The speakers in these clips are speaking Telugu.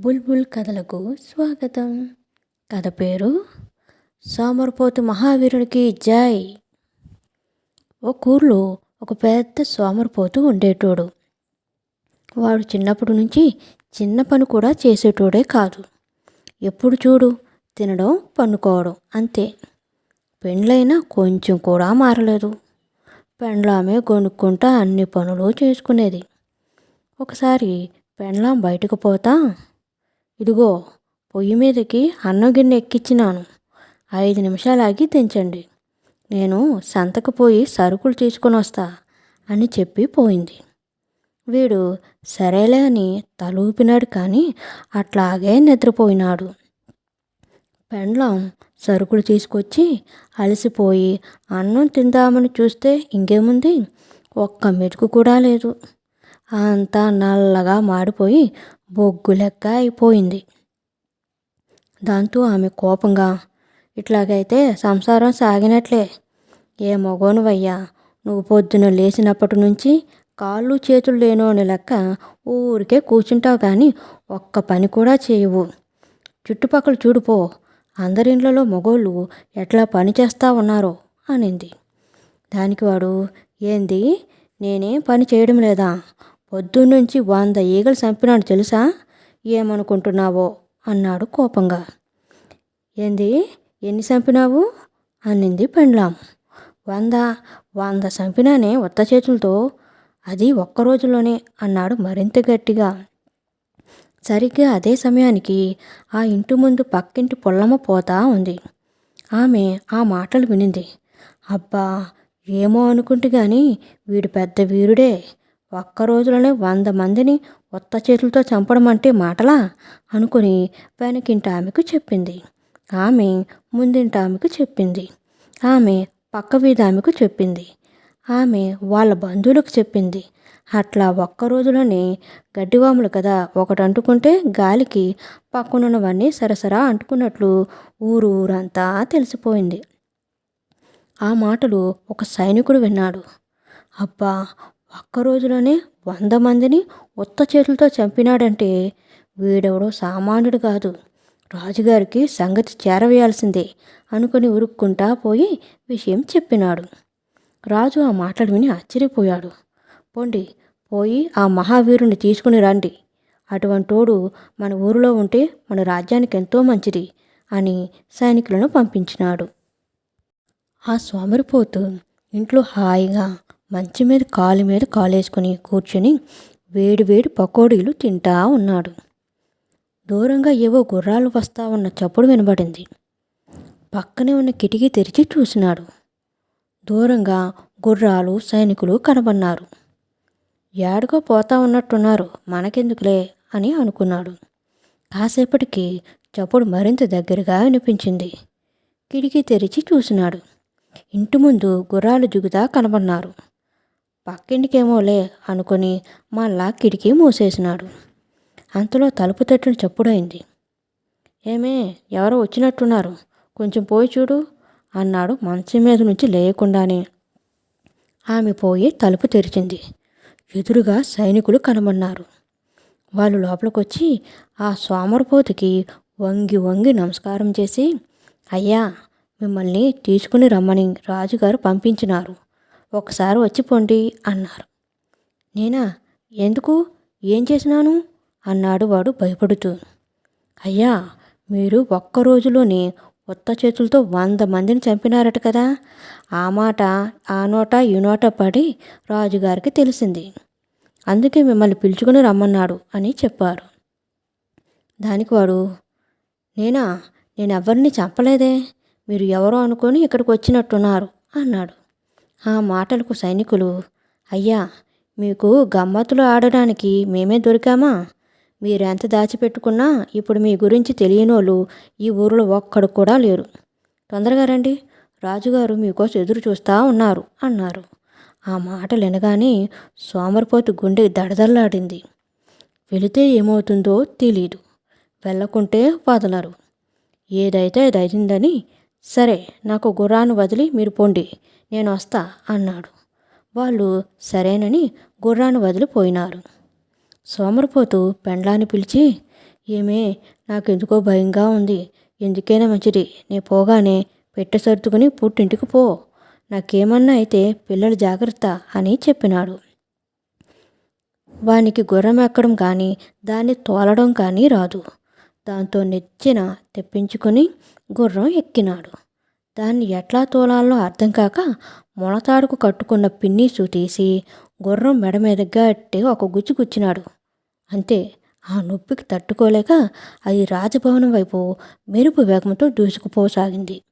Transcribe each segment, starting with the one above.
బుల్బుల్ కథలకు స్వాగతం. కథ పేరు సోమరపోతు మహావీరునికి జై. ఒక ఊర్లో ఒక పెద్ద సోమరపోతు ఉండేటోడు. వాడు చిన్నప్పటి నుంచి చిన్న పని కూడా చేసేటోడే కాదు. ఎప్పుడు చూడు తినడం పన్నుకోవడం అంతే. పెండ్లైనా కొంచెం కూడా మారలేదు. పెండ్లామే కొనుక్కుంటా అన్ని పనులు చేసుకునేది. ఒకసారి పెండ్లాం బయటకు పోతా ఇదిగో పొయ్యి మీదకి అన్నం గిన్నె ఎక్కించినాను ఐదు నిమిషాలు ఆగి నేను సంతకు పోయి సరుకులు తీసుకొని వస్తా అని చెప్పి పోయింది. వీడు సరేలే అని తలూపినాడు కానీ అట్లాగే నిద్రపోయినాడు. పెండ్లం సరుకులు తీసుకొచ్చి అలసిపోయి అన్నం తిందామని చూస్తే ఇంకేముంది? ఒక్క మెతుకు కూడా లేదు. అంతా నల్లగా మాడిపోయి బొగ్గు లెక్క అయిపోయింది దాంతో ఆమె కోపంగా ఇట్లాగైతే సంసారం సాగినట్లే. ఏ మగోనువయ్యా నువ్వు పొద్దున లేచినప్పటి నుంచి కాళ్ళు చేతులు లేనోని లెక్క ఊరికే కూర్చుంటావు కానీ ఒక్క పని కూడా చేయవు. చుట్టుపక్కల చూడుపో అందరిండ్లలో మగోళ్ళు ఎట్లా పని చేస్తా ఉన్నారో అనింది. దానికి వాడు ఏంది నేనేం పని చేయడం లేదా? పొద్దున్నుంచి వంద ఈగలు చంపినాడు తెలుసా? ఏమనుకుంటున్నావో? అన్నాడు కోపంగా. ఏంది? ఎన్ని చంపినావు? అనింది పెండ్లాం. వంద వంద చంపినానే ఉత్త చేతులతో? అది ఒక్క రోజులోనే అన్నాడు మరింత గట్టిగా. సరిగ్గా అదే సమయానికి ఆ ఇంటి ముందు పక్కింటి పొల్లమ్మ పోతా ఉంది. ఆమె ఆ మాటలు వినింది. అబ్బా ఏమో అనుకుంటే కానీ వీడు పెద్ద వీరుడే. ఒక్క రోజులోనే వంద మందిని ఉత్త చేతులతో చంపడం అంటే మాటలా? అనుకుని వెనకింటి ఆమెకు చెప్పింది. ఆమె ముందింటి ఆమెకు చెప్పింది. ఆమె పక్క వీధి ఆమెకు చెప్పింది. ఆమె వాళ్ళ బంధువులకు చెప్పింది. అట్లా ఒక్క రోజులోనే గడ్డివాములు కదా ఒకటి అంటుకుంటే గాలికి పక్కనున్నవన్నీ సరసరా అంటుకున్నట్లు ఊరు ఊరంతా తెలిసిపోయింది. ఆ మాటలు ఒక సైనికుడు విన్నాడు. అబ్బా ఒక్క రోజులోనే వంద మందిని ఉత్త చేతులతో చంపినాడంటే వీడెవడో సామాన్యుడు కాదు. రాజుగారికి సంగతి చేరవేయాల్సిందే అనుకుని ఉరుక్కుంటా పోయి విషయం చెప్పినాడు. రాజు ఆ మాటలు విని ఆశ్చర్యపోయాడు. పోండి పోయి ఆ మహావీరుని తీసుకుని రండి. అటువంటోడు మన ఊరిలో ఉంటే మన రాజ్యానికి ఎంతో మంచిది అని సైనికులను పంపించినాడు. ఆ సోమరిపోతు ఇంట్లో హాయిగా మంచి మీద కాలు మీద కాలేసుకుని కూర్చుని వేడి వేడి పకోడీలు తింటా ఉన్నాడు. దూరంగా ఏవో గుర్రాలు వస్తా ఉన్న చప్పుడు వినబడింది. పక్కనే ఉన్న కిటికీ తెరిచి చూసినాడు. దూరంగా గుర్రాలు సైనికులు కనబన్నారు ఏడుగో పోతా ఉన్నట్టున్నారు మనకెందుకులే అని అనుకున్నాడు. కాసేపటికి చప్పుడు మరింత దగ్గరగా వినిపించింది. కిటికీ తెరిచి చూసినాడు. ఇంటి ముందు గుర్రాలు జిగుతా కనబన్నారు పక్కింటికేమోలే అనుకుని మళ్ళా కిటికీ మూసేసినాడు. అంతలో తలుపు తట్టిన చప్పుడైంది. ఏమే ఎవరో వచ్చినట్టున్నారు. కొంచెం పోయి చూడు అన్నాడు మంచం మీద నుంచి లేయకుండానే. ఆమె పోయి తలుపు తెరిచింది. ఎదురుగా సైనికులు కనబన్నారు వాళ్ళు లోపలికొచ్చి ఆ సోమరపోతికి వంగి వంగి నమస్కారం చేసి అయ్యా మిమ్మల్ని తీసుకుని రమ్మని రాజుగారు పంపించినారు. ఒకసారి వచ్చిపోండి అన్నారు. నేనా? ఎందుకు? ఏం చేసినాను? అన్నాడు వాడు భయపడుతూ. అయ్యా మీరు ఒక్క రోజులోనే ఉత్త చేతులతో వంద మందిని చంపినారట కదా. ఆ మాట ఆ నోట ఈ నోట పడి రాజుగారికి తెలిసింది. అందుకే మిమ్మల్ని పిలుచుకుని రమ్మన్నాడు అని చెప్పారు. దానికి వాడు నేనా? నేను ఎవరిని చంపలేదే? మీరు ఎవరో అనుకొని ఇక్కడికి వచ్చినట్టున్నారు అన్నాడు. ఆ మాటలకు సైనికులు అయ్యా మీకు గమ్మత్తులు ఆడడానికి మేమే దొరికామా? మీరెంత దాచిపెట్టుకున్నా ఇప్పుడు మీ గురించి తెలియనోళ్ళు ఈ ఊరిలో ఒక్కడు కూడా లేరు. తొందరగా రండి. రాజుగారు మీకోసం ఎదురు చూస్తూ ఉన్నారు అన్నారు. ఆ మాటలు వినగానే సోమరిపోతు గుండె దడదల్లాడింది వెళితే ఏమవుతుందో తెలీదు. వెళ్ళకుంటే వదలరు. ఏదైతే అది అయిందని సరే నాకు గుర్రాన్ని వదిలి మీరు పొండి నేను వస్తా అన్నాడు. వాళ్ళు సరేనని గుర్రాన్ని వదిలిపోయినారు సోమరిపోతు పెండ్లాన్ని పిలిచి ఏమే నాకెందుకో భయంగా ఉంది ఎందుకైనా మంచిది నే పోగానే పెట్టె సర్దుకుని పుట్టింటికి పో నాకేమన్నా అయితే పిల్లలు జాగ్రత్త అని చెప్పినాడు. వానికి గుర్రం ఎక్కడం కానీ దాన్ని తోలడం కానీ రాదు. దాంతో నెచ్చిన తెప్పించుకొని గుర్రం ఎక్కినాడు. దాన్ని ఎట్లా తోలాలో అర్థం కాక మొలతాడుకు కట్టుకున్న పిన్నీసు తీసి గుర్రం మెడ మీద ఒక గుచ్చి గుచ్చినాడు. అంతే ఆ నొప్పికి తట్టుకోలేక అది రాజభవనం వైపు మెరుపు వేగంతో దూసుకుపోసాగింది.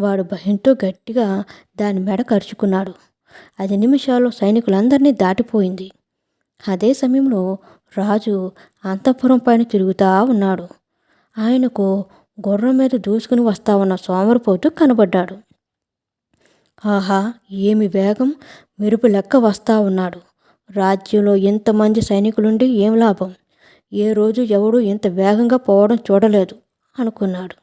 వాడు భయంతో గట్టిగా దాని మెడ కరుచుకున్నాడు. అది నిమిషాల్లో సైనికులందరినీ దాటిపోయింది. అదే సమయంలో రాజు అంతఃపురం పైన తిరుగుతా ఉన్నాడు. ఆయనకు గుర్రం మీద దూసుకుని వస్తా ఉన్న సోమరిపోతు కనబడ్డాడు. ఆహా ఏమి వేగం? మెరుపు లెక్క వస్తా ఉన్నాడు. రాజ్యంలో ఎంతమంది సైనికులుండి ఏం లాభం? ఏ రోజు ఎవడు ఇంత వేగంగా పోవడం చూడలేదు అనుకున్నాడు.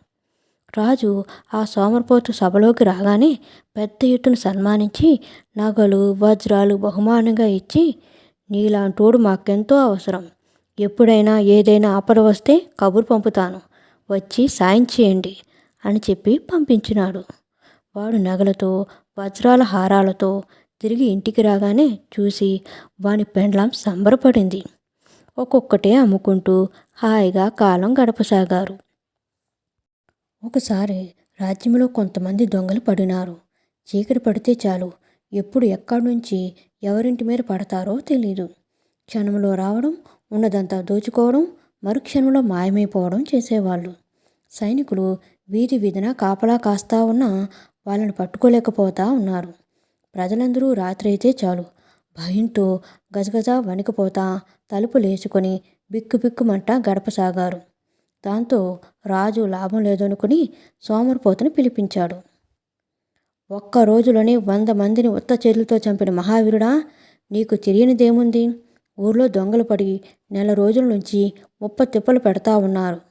రాజు ఆ సోమరిపోతు సభలోకి రాగానే పెద్ద ఎత్తున సన్మానించి నగలు వజ్రాలు బహుమానంగా ఇచ్చి నీలాంటోడు మాకెంతో అవసరం. ఎప్పుడైనా ఏదైనా ఆపద వస్తే కబురు పంపుతాను. వచ్చి సాయం చేయండి అని చెప్పి పంపించినాడు. వాడు నగలతో వజ్రాల హారాలతో తిరిగి ఇంటికి రాగానే చూసి వాని పెండ్లాం సంబరపడింది. ఒక్కొక్కటే అమ్ముకుంటూ హాయిగా కాలం గడపసాగారు. ఒకసారి రాజ్యంలో కొంతమంది దొంగలు పడినారు. చీకటి పడితే చాలు. ఎప్పుడు ఎక్కడి నుంచి ఎవరింటి మీద పడతారో తెలీదు. క్షణంలో రావడం ఉన్నదంతా దోచుకోవడం మరుక్షణంలో మాయమైపోవడం చేసేవాళ్ళు. సైనికులు వీధి వీధిన కాపలా కాస్తా ఉన్నా వాళ్ళని పట్టుకోలేకపోతా ఉన్నారు. ప్రజలందరూ రాత్రి అయితే చాలు. భయంతో గజగజ వణికిపోతా తలుపు లేచుకొని బిక్కు బిక్కుమంట గడపసాగారు. దాంతో రాజు లాభం లేదనుకుని సోమరిపోతను పిలిపించాడు. ఒక్క రోజులోనే వంద మందిని ఉత్త చేతులతో చంపిన మహావీరుడా నీకు తెలియనిదేముంది? ఊర్లో దొంగలు పడి నెల రోజుల నుంచి ముప్ప తిప్పలు పెడతా ఉన్నారు.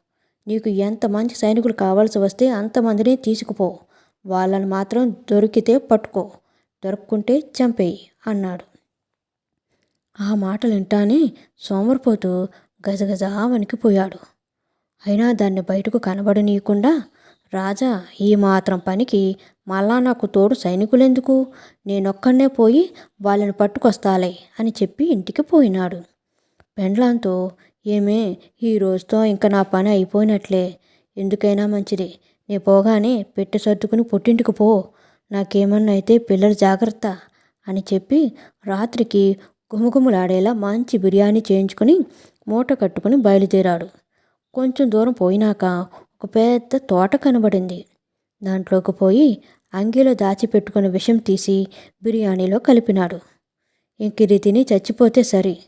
నీకు ఎంతమంది సైనికులు కావాల్సి వస్తే అంతమందిని తీసుకుపో. వాళ్ళని మాత్రం దొరికితే పట్టుకో. దొరుకుంటే చంపేయి అన్నాడు. ఆ మాటలు వింటానే సోమరిపోతూ గజగజ వణికిపోయాడు. అయినా దాన్ని బయటకు కనబడనీయకుండా రాజా ఈ మాత్రం పనికి మళ్ళా నాకు తోడు సైనికులెందుకు? నేనొక్కనే పోయి వాళ్ళని పట్టుకొస్తాలే అని చెప్పి ఇంటికి పోయినాడు. పెండ్లాంతో ఏమే ఈ రోజుతో ఇంకా నా పని అయిపోయినట్లే. ఎందుకైనా మంచిది. నీ పోగానే పెట్టి సర్దుకుని పుట్టింటికి పో. నాకేమన్నా అయితే పిల్లలు జాగ్రత్త అని చెప్పి రాత్రికి గుమగుమలాడేలా మంచి బిర్యానీ చేయించుకుని మూట కట్టుకుని బయలుదేరాడు. కొంచెం దూరం పోయినాక ఒక పెద్ద తోట కనబడింది. దాంట్లోకి పోయి అంగీలో దాచిపెట్టుకున్న విషం తీసి బిర్యానీలో కలిపినాడు. ఇంకిది తిని చచ్చిపోతే సరి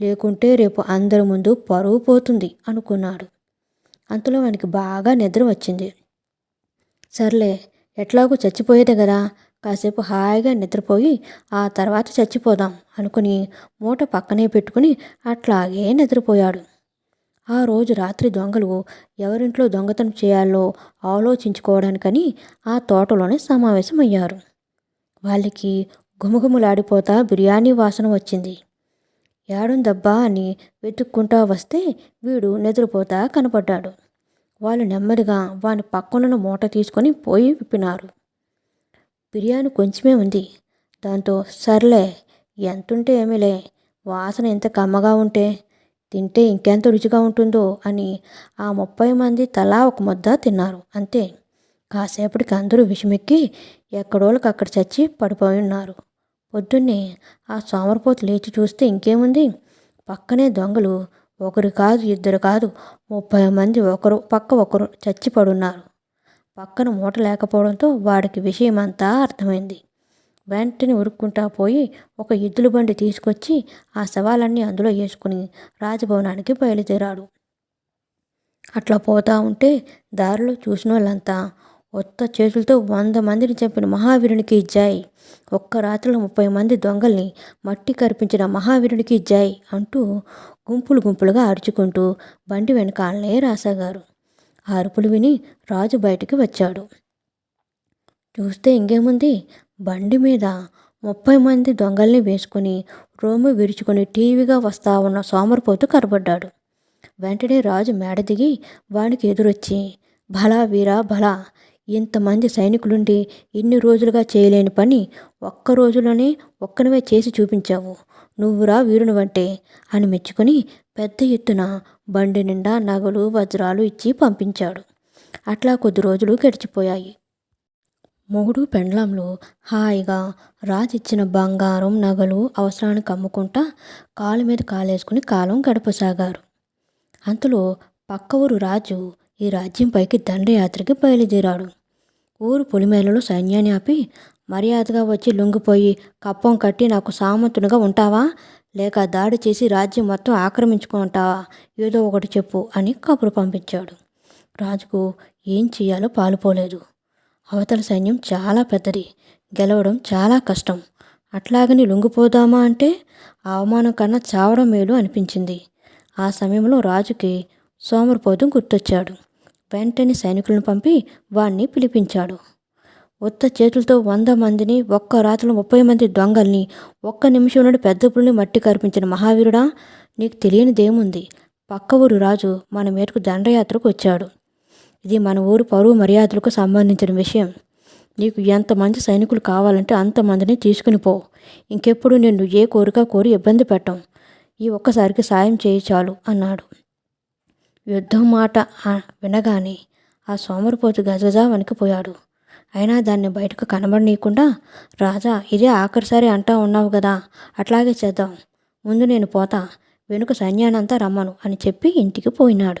లేకుంటే రేపు అందరి ముందు పరువు పోతుంది అనుకున్నాడు. అంతలో వానికి బాగా నిద్ర వచ్చింది. సర్లే ఎట్లాగూ చచ్చిపోయేదే కదా కాసేపు హాయిగా నిద్రపోయి ఆ తర్వాత చచ్చిపోదాం అనుకుని మూట పక్కనే పెట్టుకుని అట్లాగే నిద్రపోయాడు. ఆ రోజు రాత్రి దొంగలు ఎవరింట్లో దొంగతనం చేయాలో ఆలోచించుకోవడానికని ఆ తోటలోనే సమావేశమయ్యారు. వాళ్ళకి గుమగుమలాడిపోతా బిర్యానీ వాసన వచ్చింది. ఏడుందబ్బా అని వెతుక్కుంటా వస్తే వీడు నిద్రపోతా కనపడ్డాడు. వాళ్ళు నెమ్మదిగా వాని పక్కనున్న మూట తీసుకొని పోయి విప్పినారు. బిర్యానీ కొంచెమే ఉంది. దాంతో సర్లే ఎంతుంటే ఏమీలే వాసన ఎంత కమ్మగా ఉంటే తింటే ఇంకెంత రుచిగా ఉంటుందో అని ఆ ముప్పై మంది తలా ఒక ముద్ద తిన్నారు అంతే. కాసేపటికి అందరూ విషమెక్కి ఎక్కడోళ్ళకి అక్కడ చచ్చి పడిపోయి ఉన్నారు. పొద్దున్నే ఆ సోమరపోతు లేచి చూస్తే ఇంకేముంది? పక్కనే దొంగలు ఒకరు కాదు ఇద్దరు కాదు ముప్పై మంది ఒకరు పక్క ఒకరు చచ్చి పడున్నారు. పక్కన మూట లేకపోవడంతో వాడికి విషయం అంతా అర్థమైంది. వెంటనే ఉరుక్కుంటా పోయి ఒక ఎద్దుల బండి తీసుకొచ్చి ఆ శవాలన్నీ అందులో వేసుకుని రాజభవనానికి బయలుదేరాడు. అట్లా పోతా ఉంటే దారిలో చూసిన వాళ్ళంతా ఒత్త చేతులతో వంద మందిని చంపిన మహావీరునికి ఇజ్జాయి ఒక్క రాత్రిలో ముప్పై మంది దొంగల్ని మట్టి కరిపించిన మహావీరునికి ఇజ్జాయి అంటూ గుంపులు గుంపులుగా అరుచుకుంటూ బండి వెనకాలనే రాసాగారు. ఆ అరుపులు విని రాజు బయటికి వచ్చాడు. చూస్తే ఇంకేముంది? బండి మీద ముప్పై మంది దొంగల్ని వేసుకుని రోము విరుచుకొని టీవీగా వస్తా ఉన్న సోమరిపోతు కనబడ్డాడు. వెంటనే రాజు మేడ దిగి వానికి ఎదురొచ్చి భలా వీరా భలా ఇంతమంది సైనికులుండి ఇన్ని రోజులుగా చేయలేని పని ఒక్క రోజులోనే ఒక్కనివే చేసి చూపించావు. నువ్వురా వీరునివంటే అని మెచ్చుకొని పెద్ద ఎత్తున బండి నిండా నగలు వజ్రాలు ఇచ్చి పంపించాడు. అట్లా కొద్ది రోజులు గడిచిపోయాయి. మొగుడు పెండ్లంలో హాయిగా రాజిచ్చిన బంగారం నగలు అవసరానికి అమ్ముకుంటా కాలు మీద కాలేసుకుని కాలం గడపసాగారు. అంతలో పక్క ఊరు రాజు ఈ రాజ్యంపైకి దండయాత్రకి బయలుదేరాడు. ఊరు పొలిమేలలో సైన్యాన్ని ఆపి మర్యాదగా వచ్చి లొంగిపోయి కప్పం కట్టి నాకు సామంతునిగా ఉంటావా? లేక దాడి చేసి రాజ్యం మొత్తం ఆక్రమించుకుంటావా ఏదో ఒకటి చెప్పు అని కబురు పంపించాడు. రాజుకు ఏం చేయాలో పాలుపోలేదు. అవతల సైన్యం చాలా పెద్దది. గెలవడం చాలా కష్టం. అట్లాగని లొంగిపోదామా అంటే అవమానం కన్నా చావడం మేలు అనిపించింది. ఆ సమయంలో రాజుకి సోమరిపోతు గుర్తొచ్చాడు. వెంటనే సైనికులను పంపి వాణ్ణి పిలిపించాడు. ఉత్త చేతులతో వంద మందిని ఒక్క రాత్రిలో ముప్పై మంది దొంగల్ని ఒక్క నిమిషంలో పెద్ద పులిని మట్టి కరిపించిన మహావీరుడా నీకు తెలియనిదేముంది? పక్క ఊరు రాజు మన మేరకు దండయాత్రకు వచ్చాడు. ఇది మన ఊరు పరువు మర్యాదలకు సంబంధించిన విషయం. నీకు ఎంతమంది సైనికులు కావాలంటే అంతమందిని తీసుకుని పో. ఇంకెప్పుడు నిన్ను ఏ కోరిక కోరి ఇబ్బంది పెట్టం. ఈ ఒక్కసారికి సాయం చేయి చాలు అన్నాడు. యుద్ధం మాట వినగానే ఆ సోమరిపోతు గజగజ వణికిపోయాడు. అయినా దాన్ని బయటకు కనబడనీయకుండా రాజా ఇదే ఆఖరిసారి అంటా ఉన్నావు కదా అట్లాగే చేద్దాం. ముందు నేను పోతా. వెనుక సైన్యానంతా రమ్మను అని చెప్పి ఇంటికి పోయినాడు.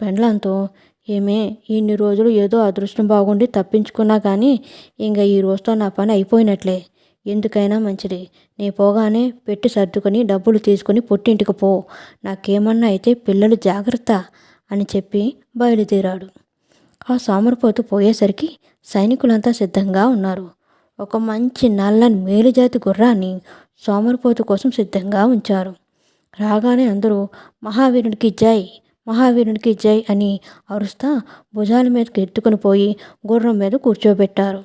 పెండ్లంతో ఏమే ఇన్ని రోజులు ఏదో అదృష్టం బాగుండి తప్పించుకున్నా కానీ ఇంకా ఈ రోజుతో నా పని అయిపోయినట్లే. ఎందుకైనా మంచిది. నీ పోగానే పెట్టి సర్దుకొని డబ్బులు తీసుకొని పుట్టింటికి పో. నాకేమన్నా అయితే పిల్లలు జాగ్రత్త అని చెప్పి బయలుదేరాడు. ఆ సోమరిపోతు పోయేసరికి సైనికులంతా సిద్ధంగా ఉన్నారు. ఒక మంచి నల్లని మేలుజాతి గుర్రాన్ని సోమరిపోతు కోసం సిద్ధంగా ఉంచారు. రాగానే అందరూ మహావీరుడికి జై! మహావీరునికి జై అని అరుస్తా భుజాల మీదకి ఎత్తుకుని పోయి గుర్రం మీద కూర్చోబెట్టారు.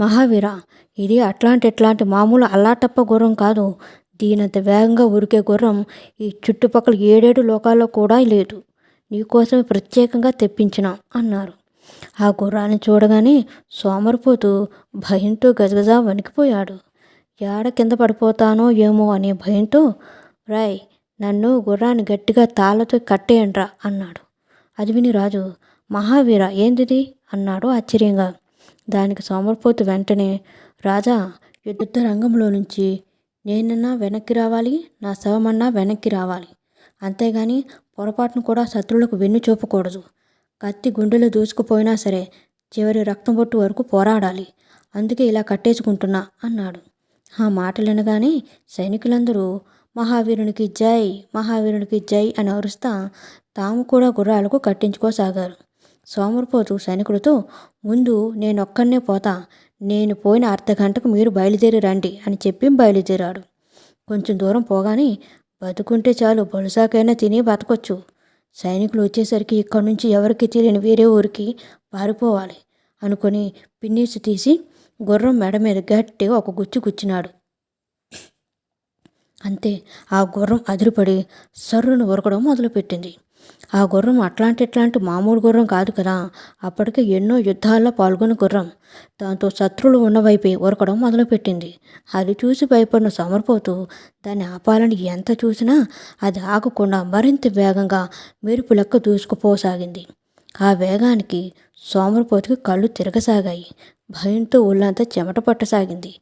మహావీర ఇది అట్లాంటి ఎట్లాంటి మామూలు అల్లాటప్ప గుర్రం కాదు. దీనంత వేగంగా ఉరికే గుర్రం ఈ చుట్టుపక్కల ఏడేడు లోకాల్లో కూడా లేదు. నీకోసమే ప్రత్యేకంగా తెప్పించినాం అన్నారు. ఆ గుర్రాన్ని చూడగానే సోమరిపోతూ భయంతో గజగజ వణికిపోయాడు. ఏడ కింద పడిపోతానో ఏమో అనే భయంతో రాయ్ నన్ను గుర్రాన్ని గట్టిగా తాళ్ళతో కట్టేయండ్రా అన్నాడు. అది విని రాజు మహావీర ఏందిది? అన్నాడు ఆశ్చర్యంగా. దానికి సోమరిపోతు వెంటనే రాజా యుద్ధ రంగంలో నుంచి నేనన్నా వెనక్కి రావాలి నా శవమన్నా వెనక్కి రావాలి. అంతేగాని పొరపాటును కూడా శత్రువులకు వెన్ను చూపకూడదు. కత్తి గుండెలో దూసుకుపోయినా సరే చివరి రక్తం బొట్టు వరకు పోరాడాలి. అందుకే ఇలా కట్టేసుకుంటున్నా అన్నాడు. ఆ మాటలు వినగానే సైనికులందరూ మహావీరునికి జై మహావీరునికి జై అని అరుస్తా తాము కూడా గుర్రాలకు కట్టించుకోసాగారు. సోమరిపోతు సైనికులతో ముందు నేనొక్కనే పోతా నేను పోయిన అర్ధ గంటకు మీరు బయలుదేరి రండి అని చెప్పి బయలుదేరాడు. కొంచెం దూరం పోగానే బతుకుంటే చాలు బలుసాకైనా తిని బతకొచ్చు. సైనికులు వచ్చేసరికి ఇక్కడి నుంచి ఎవరికి తెలియని వేరే ఊరికి పారిపోవాలి అనుకుని పిన్నీసు తీసి గుర్రం మెడ మీద గట్టిగా ఒక గుచ్చి గుచ్చినాడు. అంతే ఆ గుర్రం అదిరిపడి సర్రును ఉరకడం మొదలుపెట్టింది. ఆ గుర్రం అట్లాంటి ఇట్లాంటి మామూలు గుర్రం కాదు కదా. అప్పటికే ఎన్నో యుద్ధాల్లో పాల్గొన్న గుర్రం. దాంతో శత్రువులు ఉన్నవైపే ఉరకడం మొదలుపెట్టింది. అది చూసి భయపడిన సమర్పోతూ దాన్ని ఆపాలని ఎంత చూసినా అది ఆగకుండా మరింత వేగంగా మెరుపు లెక్క దూసుకుపోసాగింది. ఆ వేగానికి సోమరపోతుకి కళ్ళు తిరగసాగాయి. భయంతో ఒళ్ళంతా చెమట పట్టసాగింది.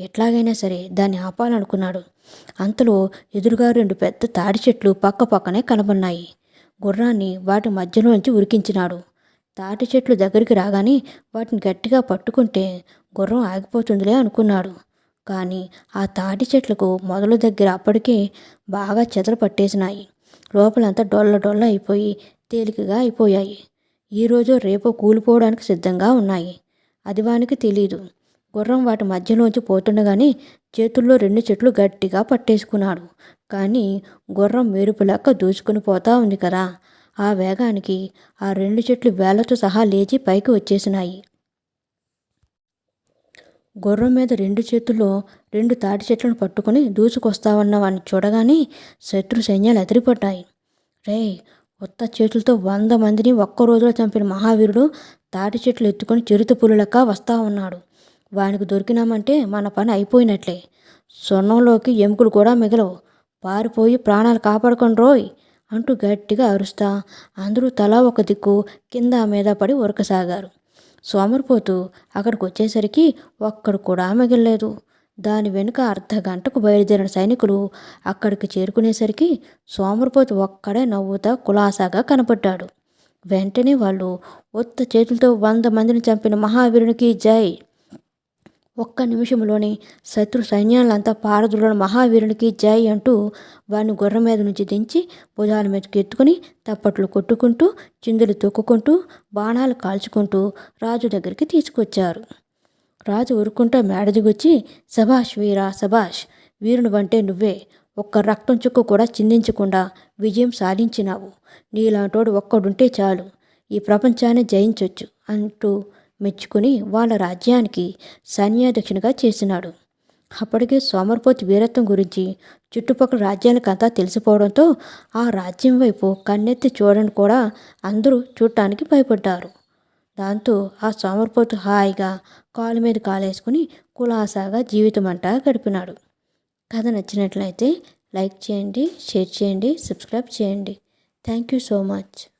ఎట్లాగైనా సరే దాన్ని ఆపాలనుకున్నాడు. అంతలో ఎదురుగా రెండు పెద్ద తాడి చెట్లు పక్క పక్కనే కనబడినాయి గుర్రాన్ని వాటి మధ్యలోంచి ఉరికించినాడు. తాటి చెట్లు దగ్గరికి రాగానే వాటిని గట్టిగా పట్టుకుంటే గుర్రం ఆగిపోతుందిలే అనుకున్నాడు. కానీ ఆ తాటి చెట్లకు మొదలు దగ్గర అప్పటికే బాగా చెదలు పట్టేసినాయి. లోపలంతా డొల్ల డొల్ల అయిపోయి తేలికగా అయిపోయాయి. ఈరోజు రేపు కూలిపోవడానికి సిద్ధంగా ఉన్నాయి. అది వానికి తెలీదు. గుర్రం వాటి మధ్యలోంచి పోతుండగానే చేతుల్లో రెండు చెట్లు గట్టిగా పట్టేసుకున్నాడు. కానీ గుర్రం మెరుపులక్క దూసుకుని పోతా ఉంది కదా. ఆ వేగానికి ఆ రెండు చెట్లు వేళ్ళతో సహా లేచి పైకి వచ్చేసినాయి. గుర్రం మీద రెండు చేతుల్లో రెండు తాటి చెట్లను పట్టుకుని దూసుకొస్తావన్న వాడిని చూడగానే శత్రు సైన్యాలు ఎదిరిపడ్డాయి. రే కొత్త చేతులతో వంద మందిని ఒక్క రోజులో చంపిన మహావీరుడు తాటి చెట్లు ఎత్తుకొని చిరుత పులులక వస్తా ఉన్నాడు. వానికి దొరికినామంటే మన పని అయిపోయినట్లే. సొన్నంలోకి ఎముకలు కూడా మిగలవు. పారిపోయి ప్రాణాలు కాపాడుకొని రోయ్ అంటూ గట్టిగా అరుస్తా అందరూ తలా ఒక దిక్కు కింద మీద పడి ఉరకసాగారు. సోమరిపోతూ అక్కడికి వచ్చేసరికి ఒక్కడు కూడా మిగలలేదు. దాని వెనుక అర్ధ గంటకు బయలుదేరిన సైనికులు అక్కడికి చేరుకునేసరికి సోమరిపోతు ఒక్కడే నవ్వుతా కులాసాగా కనపడ్డాడు. వెంటనే వాళ్ళు ఒత్త చేతులతో వంద మందిని చంపిన మహావీరునికి జై ఒక్క నిమిషంలోనే శత్రు సైన్యాలంతా పారదులను మహావీరునికి జై అంటూ వాడిని గుర్రం మీద నుంచి దించి భుజాల మీదకి ఎత్తుకుని తప్పట్లు కొట్టుకుంటూ చిందులు తొక్కుకుంటూ బాణాలు కాల్చుకుంటూ రాజు దగ్గరికి తీసుకొచ్చారు. రాజు ఊరుకుంటూ మేడ దిగొచ్చి సభాష్ వీరా సభాష్ వీరుని వంటే నువ్వే. ఒక్క రక్తం చుక్క కూడా చిందించకుండా విజయం సాధించినావు. నీలాంటోడు ఒక్కడుంటే చాలు. ఈ ప్రపంచాన్ని జయించొచ్చు అంటూ మెచ్చుకుని వాళ్ళ రాజ్యానికి సైన్యాధ్యక్షునిగా చేసినాడు. అప్పటికే సోమర్పోతి వీరత్వం గురించి చుట్టుపక్కల రాజ్యానికంతా తెలిసిపోవడంతో ఆ రాజ్యం వైపు కన్నెత్తి చూడని కూడా అందరూ చూడటానికి భయపడ్డారు. దాంతో ఆ సోమర్పోతు హాయిగా కాలు మీద కాలేసుకుని కులాసాగా జీవితం అంటా గడిపినాడు. కథ నచ్చినట్లయితే లైక్ చేయండి షేర్ చేయండి సబ్స్క్రైబ్ చేయండి. Thank you so much.